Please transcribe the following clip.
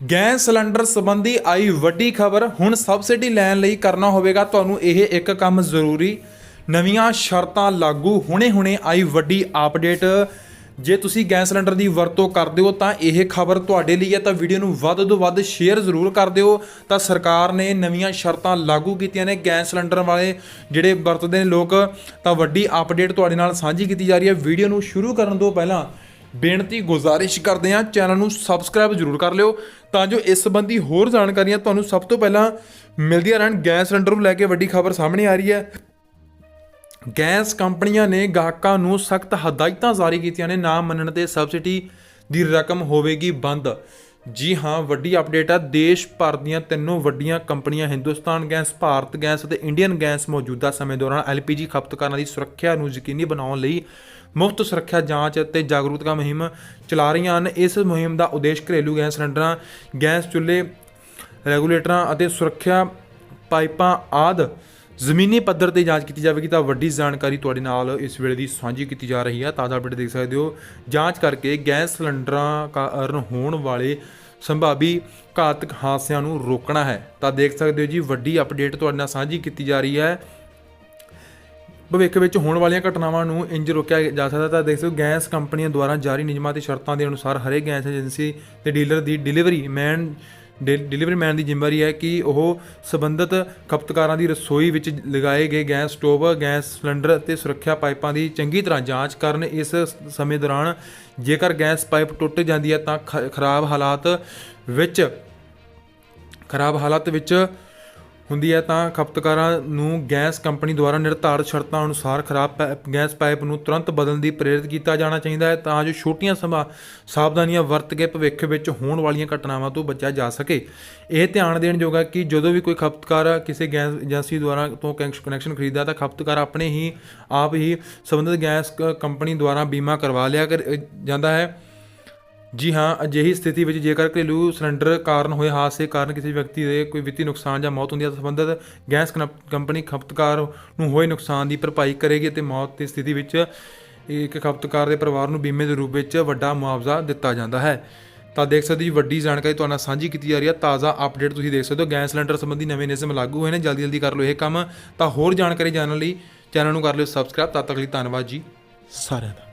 Gas cylinder ਸੰਬੰਧੀ ਆਈ ਵੱਡੀ ਖਬਰ ਹੁਣ ਸਬਸਿਡੀ ਲੈਣ ਲਈ ਕਰਨਾ ਹੋਵੇਗਾ। ਤੁਹਾਨੂੰ ਇਹ ਇੱਕ ਕੰਮ ਜ਼ਰੂਰੀ। ਨਵੀਆਂ ਸ਼ਰਤਾਂ ਲਾਗੂ ਹੁਣੇ-ਹੁਣੇ ਆਈ ਵੱਡੀ ਅਪਡੇਟ। ਜੇ ਤੁਸੀਂ ਗੈਸ ਸਿਲੰਡਰ ਦੀ ਵਰਤੋਂ ਕਰਦੇ ਹੋ ਤਾਂ ਇਹ ਖਬਰ ਤੁਹਾਡੇ ਲਈ ਹੈ ਤਾਂ ਵੀਡੀਓ ਨੂੰ ਵੱਧ ਤੋਂ ਵੱਧ ਸ਼ੇਅਰ ਜ਼ਰੂਰ ਕਰ ਦਿਓ। ਤਾਂ ਸਰਕਾਰ ਨੇ ਨਵੀਆਂ ਸ਼ਰਤਾਂ ਲਾਗੂ ਕੀਤੀਆਂ ਨੇ ਗੈਸ ਸਿਲੰਡਰ ਵਾਲੇ ਜਿਹੜੇ ਵਰਤਦੇ ਨੇ ਲੋਕ, ਤਾਂ ਵੱਡੀ ਅਪਡੇਟ ਤੁਹਾਡੇ ਨਾਲ ਸਾਂਝੀ ਕੀਤੀ ਜਾ ਰਹੀ ਹੈ। ਵੀਡੀਓ ਨੂੰ ਸ਼ੁਰੂ ਕਰਨ ਤੋਂ ਪਹਿਲਾਂ ਬੇਨਤੀ ਗੁਜ਼ਾਰਿਸ਼ ਕਰਦੇ ਹਾਂ, ਚੈਨਲ ਨੂੰ ਸਬਸਕ੍ਰਾਈਬ ਜ਼ਰੂਰ ਕਰ ਲਿਓ ਤਾਂ ਜੋ ਇਸ ਸੰਬੰਧੀ ਹੋਰ ਜਾਣਕਾਰੀਆਂ ਤੁਹਾਨੂੰ ਸਭ ਤੋਂ ਪਹਿਲਾਂ ਮਿਲਦੀਆਂ ਰਹਿਣ। ਗੈਸ ਸਿਲੰਡਰ ਨੂੰ ਲੈ ਕੇ ਵੱਡੀ ਖਬਰ ਸਾਹਮਣੇ ਆ ਰਹੀ ਹੈ। ਗੈਸ ਕੰਪਨੀਆਂ ਨੇ ਗਾਹਕਾਂ ਨੂੰ ਸਖਤ ਹਦਾਇਤਾਂ ਜਾਰੀ ਕੀਤੀਆਂ ਨੇ। ਨਾ ਮੰਨਣ ਤੇ ਸਬਸਿਡੀ ਦੀ ਰਕਮ ਹੋਵੇਗੀ ਬੰਦ। ਜੀ ਹਾਂ, ਵੱਡੀ ਅਪਡੇਟ ਆ। ਦੇਸ਼ ਭਰ ਦੀਆਂ ਤਿੰਨੋਂ ਵੱਡੀਆਂ ਕੰਪਨੀਆਂ, ਹਿੰਦੁਸਤਾਨ ਗੈਸ, ਭਾਰਤ ਗੈਸ ਅਤੇ ਇੰਡੀਅਨ ਗੈਸ ਮੌਜੂਦਾ ਸਮੇਂ ਦੌਰਾਨ ਐਲਪੀਜੀ ਖਪਤਕਾਰਾਂ ਦੀ ਸੁਰੱਖਿਆ ਨੂੰ ਯਕੀਨੀ ਬਣਾਉਣ ਲਈ ਮੁਫਤ ਸੁਰੱਖਿਆ ਜਾਂਚ ਅਤੇ ਜਾਗਰੂਕਤਾ ਮੁਹਿੰਮ ਚਲਾ ਰਹੀਆਂ ਹਨ। ਇਸ ਮੁਹਿੰਮ ਦਾ ਉਦੇਸ਼ ਘਰੇਲੂ ਗੈਸ ਸਿਲੰਡਰਾਂ, ਗੈਸ ਚੁੱਲ੍ਹੇ ਰੈਗੂਲੇਟਰਾਂ ਅਤੇ ਸੁਰੱਖਿਆ ਪਾਈਪਾਂ ਆਦ ਜ਼ਮੀਨੀ ਪੱਧਰ ਤੇ ਜਾਂਚ ਕੀਤੀ ਜਾਵੇਗੀ। ਤਾਂ ਵੱਡੀ ਜਾਣਕਾਰੀ ਤੁਹਾਡੇ ਨਾਲ ਇਸ ਵੇਲੇ ਦੀ ਸਾਂਝੀ ਕੀਤੀ ਜਾ ਰਹੀ ਹੈ ਤਾਜ਼ਾ ਅਪਡੇਟ ਦੇਖ ਸਕਦੇ ਹੋ। ਜਾਂਚ ਕਰਕੇ ਗੈਸ ਸਿਲੰਡਰਾਂ ਕਾਰਨ ਹੋਣ ਵਾਲੇ ਸੰਭਾਵੀ ਘਾਤਕ ਹਾਦਸਿਆਂ ਨੂੰ ਰੋਕਣਾ ਹੈ। ਤਾਂ ਦੇਖ ਸਕਦੇ ਹੋ ਜੀ, ਵੱਡੀ ਅਪਡੇਟ ਤੁਹਾਡੇ ਨਾਲ ਸਾਂਝੀ ਕੀਤੀ ਜਾ ਰਹੀ ਹੈ। ਭਵਿੱਖ ਵਿੱਚ ਹੋਣ ਵਾਲੀਆਂ ਘਟਨਾਵਾਂ ਨੂੰ ਇੰਜ ਰੋਕਿਆ ਜਾ ਸਕਦਾ ਤਾਂ ਦੇਖ ਸਕਦੇ ਹੋ, ਗੈਸ ਕੰਪਨੀਆਂ ਦੁਆਰਾ ਜਾਰੀ ਨਿਯਮਾਂ ਤੇ ਸ਼ਰਤਾਂ ਦੇ ਅਨੁਸਾਰ ਹਰੇਕ ਗੈਸ ਏਜੰਸੀ ਤੇ ਡੀਲਰ ਦੀ ਡਿਲੀਵਰੀ, ਮੈਨ ਡਿਲੀਵਰੀ ਮੈਨ ਦੀ ਜ਼ਿੰਮੇਵਾਰੀ ਹੈ ਕਿ ਉਹ ਸਬੰਧਤ ਖਪਤਕਾਰਾਂ ਦੀ ਰਸੋਈ ਵਿੱਚ ਲਗਾਏ ਗਏ ਗੈਸ ਸਟੋਵ, ਗੈਸ ਸਿਲੰਡਰ ਅਤੇ ਸੁਰੱਖਿਆ ਪਾਈਪਾਂ ਦੀ ਚੰਗੀ ਤਰ੍ਹਾਂ ਜਾਂਚ ਕਰਨ। ਇਸ ਸਮੇਂ ਦੌਰਾਨ ਜੇਕਰ ਗੈਸ ਪਾਈਪ ਟੁੱਟ ਜਾਂਦੀ ਹੈ ਤਾਂ ਖ- ਖਰਾਬ ਹਾਲਾਤ ਵਿੱਚ ਖਰਾਬ ਹਾਲਤ ਵਿੱਚ ਹੁੰਦੀ ਹੈ ਤਾਂ ਖਪਤਕਾਰਾਂ ਨੂੰ ਗੈਸ ਕੰਪਨੀ ਦੁਆਰਾ ਨਿਰਧਾਰਤ ਸ਼ਰਤਾਂ ਅਨੁਸਾਰ ਖਰਾਬ ਪੈ- ਗੈਸ ਪਾਈਪ ਨੂੰ ਤੁਰੰਤ ਬਦਲਣ ਦੀ ਪ੍ਰੇਰਿਤ ਕੀਤਾ ਜਾਣਾ ਚਾਹੀਦਾ ਹੈ ਤਾਂ ਜੋ ਛੋਟੀਆਂ ਸੰਭਾ ਸਾਵਧਾਨੀਆਂ ਵਰਤ ਕੇ ਭਵਿੱਖ ਵਿੱਚ ਹੋਣ ਵਾਲੀਆਂ ਘਟਨਾਵਾਂ ਤੋਂ ਬਚਿਆ ਜਾ ਸਕੇ। ਇਹ ਧਿਆਨ ਦੇਣ ਯੋਗ ਹੈ ਕਿ ਜਦੋਂ ਵੀ ਕੋਈ ਖਪਤਕਾਰ ਕਿਸੇ ਗੈਸ ਏਜੰਸੀ ਦੁਆਰਾ ਤੋਂ ਕਨੈਕਸ਼- ਕਨੈਕਸ਼ਨ ਖਰੀਦਦਾ ਤਾਂ ਖਪਤਕਾਰ ਆਪਣੇ ਹੀ, ਆਪ ਹੀ ਸੰਬੰਧਿਤ ਗੈਸ ਕ- ਕੰਪਨੀ ਦੁਆਰਾ ਬੀਮਾ ਕਰਵਾ ਲਿਆ ਕਰ ਜਾਂਦਾ ਹੈ। ਜੀ ਹਾਂ, ਅਜਿਹੀ ਸਥਿਤੀ ਵਿੱਚ ਜੇਕਰ ਘਰੇਲੂ ਸਿਲੰਡਰ ਕਾਰਨ ਹੋਏ ਹਾਦਸੇ ਕਾਰਨ ਕਿਸੇ ਵਿਅਕਤੀ ਦੇ ਕੋਈ ਵਿੱਤੀ ਨੁਕਸਾਨ ਜਾਂ ਮੌਤ ਹੁੰਦੀ ਹੈ, ਤਾਂ ਸੰਬੰਧਿਤ ਗੈਸ ਕਨਪ- ਕੰਪਨੀ ਖਪਤਕਾਰ ਨੂੰ ਹੋਏ ਨੁਕਸਾਨ ਦੀ ਭਰਪਾਈ ਕਰੇਗੀ ਅਤੇ ਮੌਤ ਦੀ ਸਥਿਤੀ ਵਿੱਚ ਇੱਕ ਖਪਤਕਾਰ ਦੇ ਪਰਿਵਾਰ ਨੂੰ ਬੀਮੇ ਦੇ ਰੂਪ ਵਿੱਚ ਵੱਡਾ ਮੁਆਵਜ਼ਾ ਦਿੱਤਾ ਜਾਂਦਾ ਹੈ। ਤਾਂ ਦੇਖ ਸਕਦੇ ਹੋ ਜੀ, ਵੱਡੀ ਜਾਣਕਾਰੀ ਤੁਹਾਡੇ ਨਾਲ ਸਾਂਝੀ ਕੀਤੀ ਜਾ ਰਹੀ ਹੈ। ਤਾਜ਼ਾ ਅਪਡੇਟ ਤੁਸੀਂ ਦੇਖ ਸਕਦੇ ਹੋ। ਗੈਸ ਸਿਲੰਡਰ ਸੰਬੰਧੀ ਨਵੇਂ ਨਿਯਮ ਲਾਗੂ ਹੋਏ ਨੇ। ਜਲਦੀ ਜਲਦੀ ਕਰ ਲਓ ਇਹ ਕੰਮ। ਤਾਂ ਹੋਰ ਜਾਣਕਾਰੀ ਜਾਣਨ ਲਈ ਚੈਨਲ ਨੂੰ ਕਰ ਲਿਓ ਸਬਸਕ੍ਰਾਈਬ। ਤਦ ਤੱਕ ਲਈ ਧੰਨਵਾਦ ਜੀ ਸਾਰਿਆਂ ਦਾ।